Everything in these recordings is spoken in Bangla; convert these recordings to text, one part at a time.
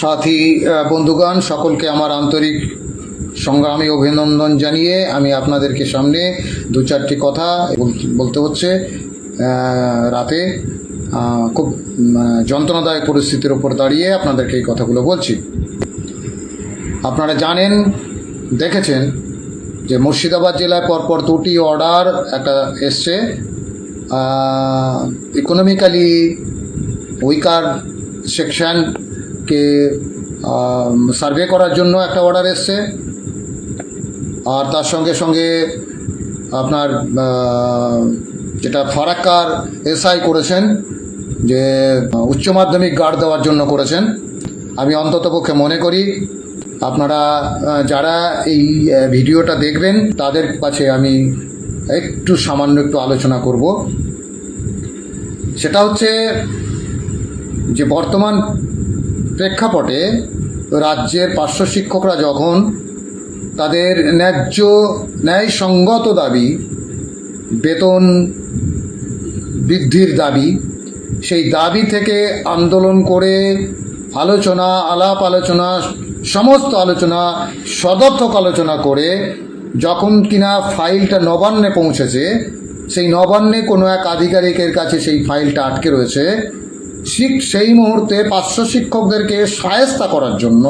সাথী বন্ধুগণ, সকলকে আমার আন্তরিক সংগ্রামী অভিনন্দন জানিয়ে আমি আপনাদেরকে সামনে দু চারটি কথা বল- বলতে হচ্ছে। রাতে খুব যন্ত্রণাদায়ক পরিস্থিতির উপর দাঁড়িয়ে আপনাদেরকে এই কথাগুলো বলছি। আপনারা জানেন, দেখেছেন যে মুর্শিদাবাদ জেলায় পরপর দুটি অর্ডার একটা এসছে। ইকোনমিক্যালি উইকার সেকশনকে সার্ভে করার জন্য একটা অর্ডার এসছে। আর তার সঙ্গে সঙ্গে আপনার যেটা ফারাক্কার এসআই করেছেন, যে উচ্চ মাধ্যমিক গার্ড দেওয়ার জন্য করেছেন। আমি অন্ততপক্ষে মনে করি আপনারা যারা এই ভিডিওটা দেখবেন, তাদের কাছে আমি একটু সামান্য একটু আলোচনা করব। সেটা হচ্ছে যে বর্তমান প্রেক্ষাপটে রাজ্যের পার্শ্ব শিক্ষকরা যখন তাদের ন্যায্য ন্যায়সঙ্গত দাবি, বেতন বৃদ্ধির দাবি, সেই দাবি থেকে আন্দোলন করে আলোচনা, আলাপ আলোচনা, সমস্ত আলোচনা, সদর্থক আলোচনা করে যখন কিনা ফাইলটা নবান্নে পৌঁছেছে, সেই নবান্নে কোনো এক আধিকারিকের কাছে সেই ফাইলটা আটকে রয়েছে। ঠিক সেই মুহূর্তে পার্শ্ব শিক্ষকদেরকে সায়স্তা করার জন্য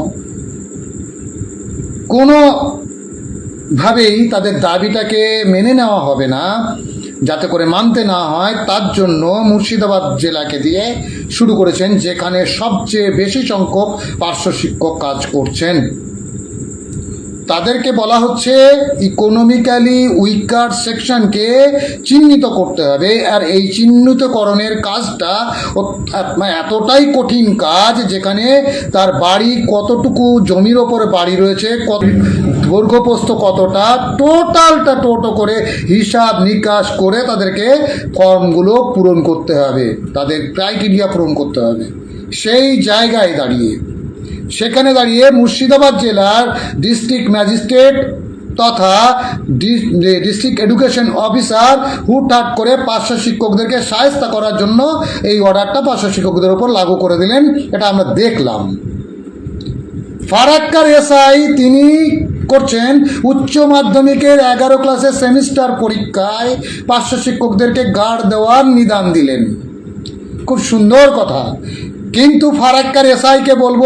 কোনো ভাবেই তাদের দাবিটাকে মেনে নেওয়া হবে না, যাতে করে মানতে না হয়, তার জন্য মুর্শিদাবাদ জেলাকে দিয়ে শুরু করেছেন, যেখানে সবচেয়ে বেশি সংখ্যক পার্শ্ব শিক্ষক কাজ করছেন। তাদেরকে বলা হচ্ছে ইকোনমিক্যালি উইকার সেকশনকে চিহ্নিত করতে হবে। আর এই চিহ্নিতকরণের কাজটা মানে এতটাই কঠিন কাজ যেখানে তার বাড়ি কতটুকু জমির ওপরে বাড়ি রয়েছে, কত দৈর্ঘ্যপ্রস্থ কতটা টোটালটা টোটো করে হিসাব নিকাশ করে তাদেরকে ফর্মগুলো পূরণ করতে হবে। তাদের ক্রাইটেরিয়া পূরণ করতে হবে। সেই জায়গায় দাঁড়িয়ে সেখানে দাঁড়িয়ে মুর্শিদাবাদ জেলার ডিস্ট্রিক্ট ম্যাজিস্ট্রেট তথা ডিস্ট্রিক্ট এডুকেশন অফিসার হুটহাট করে পার্শ্ব শিক্ষকদেরকে সায়স্তা করার জন্য এই অর্ডারটা পার্শ্ব শিক্ষকদের উপর লাগু করে দিলেন। এটা আমরা দেখলাম। ফারাক্কার এসআই তিনি করছেন, উচ্চ মাধ্যমিকের এগারো ক্লাসের সেমিস্টার পরীক্ষায় পার্শ্ব শিক্ষকদেরকে গার্ড দেওয়ার নিদান দিলেন। খুব সুন্দর কথা। কিন্তু ফারাক্কার এসআইকে বলব,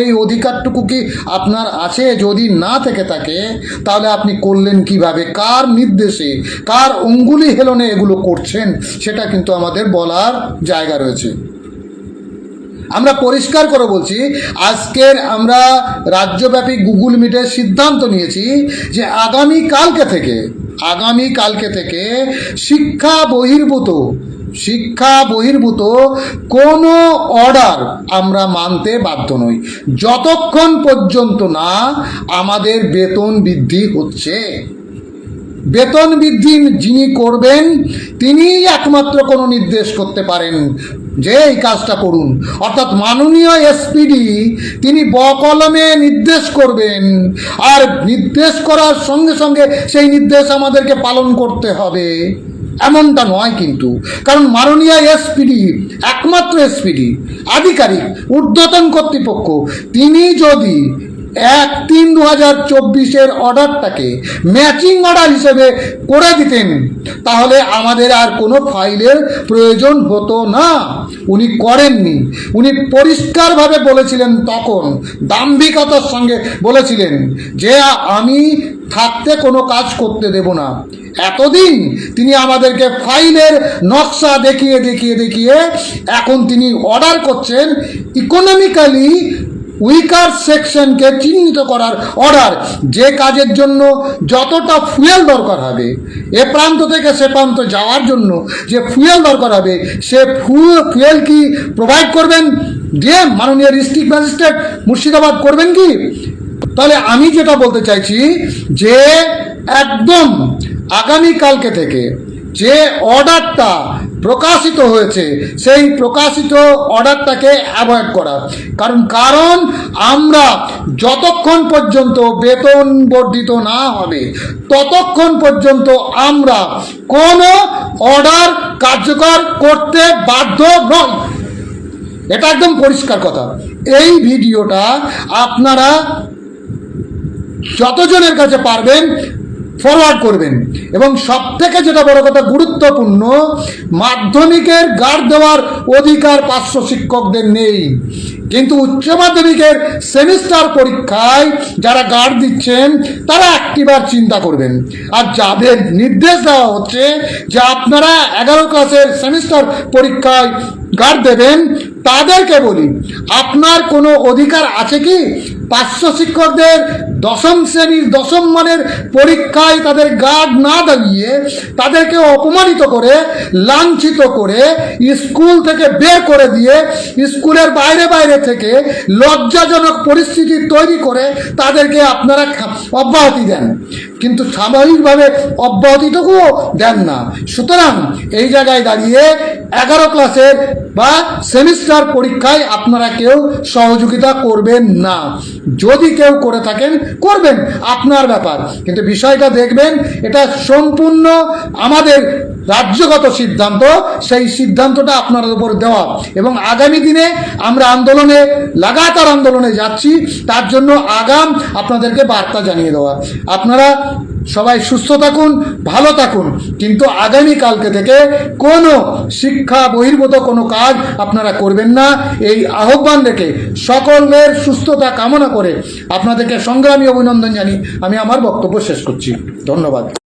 এই অধিকারটুকু কি আপনার আছে? যদি না থেকে থাকে, তাহলে আপনি করলেন কীভাবে? কার নির্দেশে, কার অঙ্গুলি হেলনে এগুলো করছেন? সেটা কিন্তু আমাদের বলার জায়গা রয়েছে। আমরা পরিষ্কার করে বলছি, আজকের আমরা রাজ্যব্যাপী গুগল মিটের সিদ্ধান্ত নিয়েছি যে আগামী কালকে থেকে, আগামী কালকে থেকে শিক্ষা বহির্ভূত শিক্ষা বহির্ভূত কোনো অর্ডার আমরা মানতে বাধ্য নই। যতক্ষণ পর্যন্ত না আমাদের বেতন বৃদ্ধি হচ্ছে। বেতন বৃদ্ধি যিনি করবেন, তিনিই একমাত্র কোনো নির্দেশ করতে পারেন যে এই কাজটা করুন। অর্থাৎ মাননীয় এসপিডি তিনি বকলমে নির্দেশ করবেন আর নির্দেশ করার সঙ্গে সঙ্গে সেই নির্দেশ আমাদেরকে পালন করতে হবে। এমনটা নয় কিন্তু। কারণ মাননীয় এসপিডি একমাত্র এসপিডি আধিকারিক ঊর্ধ্বতন কর্তৃপক্ষ তিনি যদি এক তিন দু হাজার চব্বিশের অর্ডারটাকে ম্যাচিং অর্ডার হিসেবে করে দিতেন। তাহলে আমাদের আর কোনো ফাইলের প্রয়োজন হতো না। উনি করেননি। উনি পরিষ্কারভাবে বলেছিলেন তখন, দাম্ভিকতার সঙ্গে বলেছিলেন যে, আমি থাকতে কোনো কাজ করতে দেব না। এতদিন তিনি আমাদেরকে ফাইলের নকশা দেখিয়ে দেখিয়ে দেখিয়ে এখন তিনি অর্ডার করছেন ইকোনমিক্যালি উইকার সেকশনকে চিহ্নিত করার অর্ডার যে কাজের জন্য যতটা ফুয়েল দরকার হবে, এ প্রান্ত থেকে সে প্রান্ত যাওয়ার জন্য যে ফুয়েল দরকার হবে, সে ফুয়েল কি প্রোভাইড করবেন? যে মাননীয় ডিস্ট্রিক্ট ম্যাজিস্ট্রেট মুর্শিদাবাদ করবেন কি? তাহলে আমি যেটা বলতে চাইছি, যে একদম আগামীকালকে থেকে যে অর্ডারটা প্রকাশিত হয়েছে, সেই প্রকাশিত অর্ডারটাকে অ্যাভয়েড করা। কারণ কারণ আমরা যতক্ষণ পর্যন্ত বেতন বর্ধিত না হবে, ততক্ষণ পর্যন্ত আমরা কোনো অর্ডার কার্যকর করতে বাধ্য নই। এটা একদম পরিষ্কার কথা। এই ভিডিওটা আপনারা যতজনের কাছে পারবেন ফরওয়ার্ড করবেন। এবং সব থেকে যেটা বড় কথা, গুরুত্বপূর্ণ, মাধ্যমিকের গার্ড দেওয়ার অধিকার পার্শ্ব শিক্ষকদের নেই। কিন্তু উচ্চ মাধ্যমিকের সেমিস্টার পরীক্ষায় যারা গার্ড দিচ্ছেন, তারা একটিবার চিন্তা করবেন। আর যাদের নির্দেশ দেওয়া হচ্ছে যে আপনারা এগারো ক্লাসের সেমিস্টার পরীক্ষায় গার্ড দেবেন, তাদেরকে বলি, আপনার কোনো অধিকার আছে কি? পার্শ্ব শিক্ষকদের দশম শ্রেণির, দশম মানের পরীক্ষায় তাদের গার্ড না দাঁড়িয়ে তাদেরকে অপমানিত করে, লাঞ্ছিত করে স্কুল থেকে বের করে দিয়ে স্কুলের বাইরে বাইরে থেকে লজ্জাজনক পরিস্থিতি তৈরি করে তাদেরকে আপনারা অব্যাহতি দেন। কিন্তু স্বাভাবিকভাবে অব্যাহতিটুকুও দেন না। সুতরাং এই জায়গায় দাঁড়িয়ে এগারো ক্লাসের বা সেমিস্টার পরীক্ষায় আপনারা কেউ সহযোগিতা করবেন না। যদি কেউ করে থাকেন, করবেন। আপনার ব্যাপার। কিন্তু বিষয়টা দেখবেন, এটা সম্পূর্ণ আমাদের রাজ্যগত সিদ্ধান্ত। সেই সিদ্ধান্তটা আপনার উপর দেওয়া। এবং আগামী দিনে আমরা আন্দোলনে, লাগাতার আন্দোলনে যাচ্ছি। তার জন্য আগাম আপনাদেরকে বার্তা জানিয়ে দেওয়া। আপনারা সবাই সুস্থ থাকুন, ভালো থাকুন। কিন্তু আগামী কালকে থেকে কোনো শিক্ষা বহির্ভূত কোনো কাজ আপনারা করবেন না। এই আহ্বান রেখে সকলের সুস্থতা কামনা করে আপনাদেরকে সংগ্রামী অভিনন্দন জানি আমি আমার বক্তব্য শেষ করছি। ধন্যবাদ।